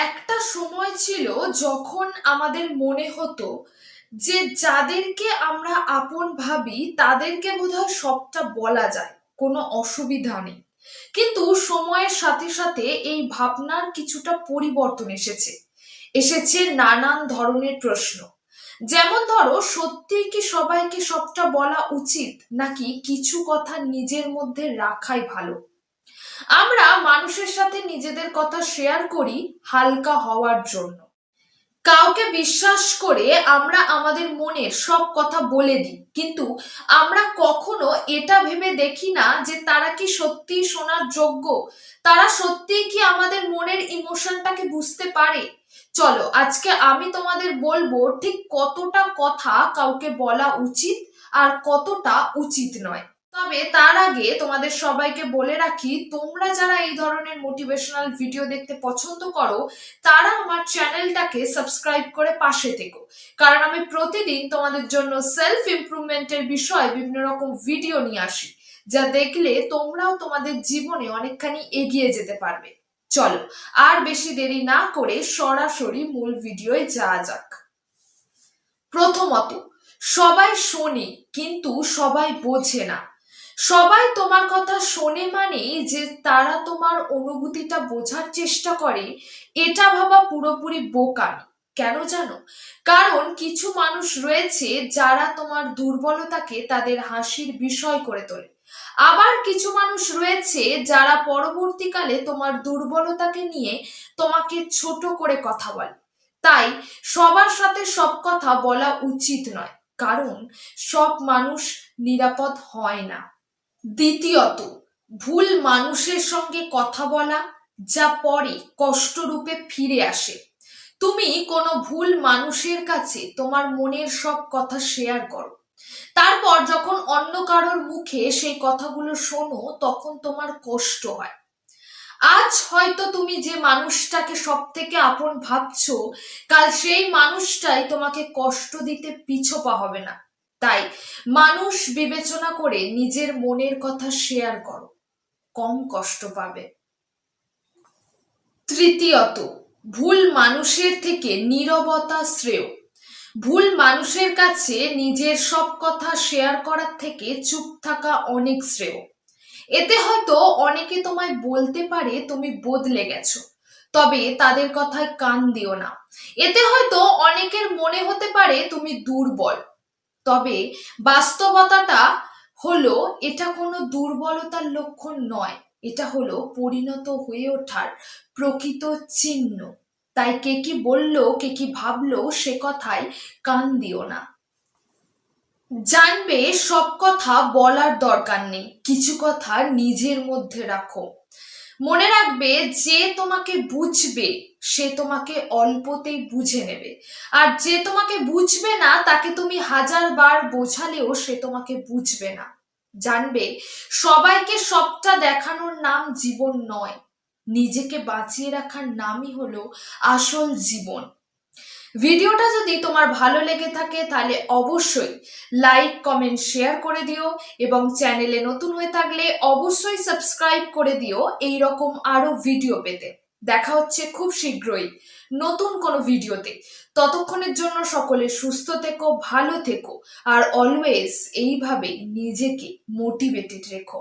একটা সময় ছিল যখন আমাদের মনে হতো যে যাদেরকে আমরা আপন ভাবি, তাদেরকে বোধহয় সবটা বলা যায়, কোনো অসুবিধা নেই। কিন্তু সময়ের সাথে সাথে এই ভাবনার কিছুটা পরিবর্তন এসেছে। এসেছে নানান ধরনের প্রশ্ন। যেমন ধরো সত্যি কি সবাইকে সবটা বলা উচিত, নাকি কিছু কথা নিজের মধ্যে রাখাই ভালো? আমরা মানুষের সাথে নিজেদের কথা শেয়ার করি হালকা হওয়ার জন্য। কাউকে বিশ্বাস করে আমরা আমাদের মনের সব কথা বলে দিই, কিন্তু আমরা কখনো এটা ভেবে দেখি না যে তারা কি সত্যি শোনার যোগ্য? তারা সত্যিই কি আমাদের মনের ইমোশনটাকে বুঝতে পারে? চলো, আজকে আমি তোমাদের বলব ঠিক কতটা কথা কাউকে বলা উচিত আর কতটা উচিত নয়। তবে তার আগে তোমাদের সবাইকে বলে রাখি, তোমরা যারা এই ধরনের মোটিভেশনাল ভিডিও দেখতে পছন্দ করো, তারা আমার চ্যানেলটাকে সাবস্ক্রাইব করে পাশে থেকো। কারণ আমি প্রতিদিন তোমাদের জন্য সেলফ ইমপ্রুভমেন্টের বিষয়ে বিভিন্ন রকম ভিডিও নিয়ে আসি, যা দেখলে তোমরাও তোমাদের জীবনে অনেকখানি এগিয়ে যেতে পারবে। চলো, আর বেশি দেরি না করে সরাসরি মূল ভিডিওয়ে যাওয়া যাক। প্রথমত, সবাই শোনে, কিন্তু সবাই বোঝে না। সবাই তোমার কথা শোনে মানেই যে তারা তোমার অনুভূতিটা বোঝার চেষ্টা করে, এটা ভাবা পুরোপুরি বোকামি। কেন জানো? কারণ কিছু মানুষ রয়েছে যারা তোমার দুর্বলতাকে তাদের হাসির বিষয় করে তোলে। আবার কিছু মানুষ রয়েছে যারা পরবর্তীকালে তোমার দুর্বলতাকে নিয়ে তোমাকে ছোট করে কথা বলে। তাই সবার সাথে সব কথা বলা উচিত নয়, কারণ সব মানুষ নিরাপদ হয় না। দ্বিতীয়ত, ভুল মানুষের সঙ্গে কথা বলা যা পরে কষ্টরূপে ফিরে আসে। তুমি কোনো ভুল মানুষের কাছে তোমার মনের সব কথা শেয়ার করো। তারপর যখন অন্য কারোর মুখে সেই কথাগুলো শোনো, তখন তোমার কষ্ট হয়। আজ হয়তো তুমি যে মানুষটাকে সব থেকে আপন ভাবছ, কাল সেই মানুষটাই তোমাকে কষ্ট দিতে পিছপা হবে না। তাই মানুষ বিবেচনা করে নিজের মনের কথা শেয়ার করো। কম কষ্ট পাবে। তৃতীয়ত, ভুল মানুষের থেকে নীরবতা শ্রেয়। ভুল মানুষের কাছে নিজের সব কথা শেয়ার করার থেকে চুপ থাকা অনেক শ্রেয়। এতে হয়তো অনেকে তোমায় বলতে পারে তুমি বদলে গেছো, তবে তাদের কথায় কান দিও না। এতে হয়তো অনেকের মনে হতে পারে তুমি দুর্বল। তবে বাস্তবতাটা হলো, এটা কোনো দুর্বলতার লক্ষণ নয়। এটা হলো পরিণত হয়ে ওঠার প্রকৃত চিহ্ন। তাই কে কি বলল, কে কি ভাবলো, সে কথায় কান দিও না। জানবে সব কথা বলার দরকার নেই। কিছু কথা নিজের মধ্যে রাখো। মনে রাখবে যে তোমাকে বুঝবে, সে তোমাকে অল্পতেই বুঝে নেবে। আর যে তোমাকে বুঝবে না, তাকে তুমি হাজার বার বোঝালেও সে তোমাকে বুঝবে না। জানবে, সবাইকে সবটা দেখানোর নাম জীবন নয়। নিজেকে বাঁচিয়ে রাখার নামই হলো আসল জীবন। ভিডিওটা যদি তোমার ভালো লেগে থাকে, তাহলে অবশ্যই লাইক কমেন্ট শেয়ার করে দিও এবং চ্যানেলে নতুন হয়ে থাকলে অবশ্যই সাবস্ক্রাইব করে দিও এই রকম আরও ভিডিও পেতে। দেখা হচ্ছে খুব শীঘ্রই নতুন কোনো ভিডিওতে। ততক্ষণের জন্য সকলে সুস্থ থেকো, ভালো থেকো, আর অলওয়েজ এইভাবে নিজেকে মোটিভেটেড রেখো।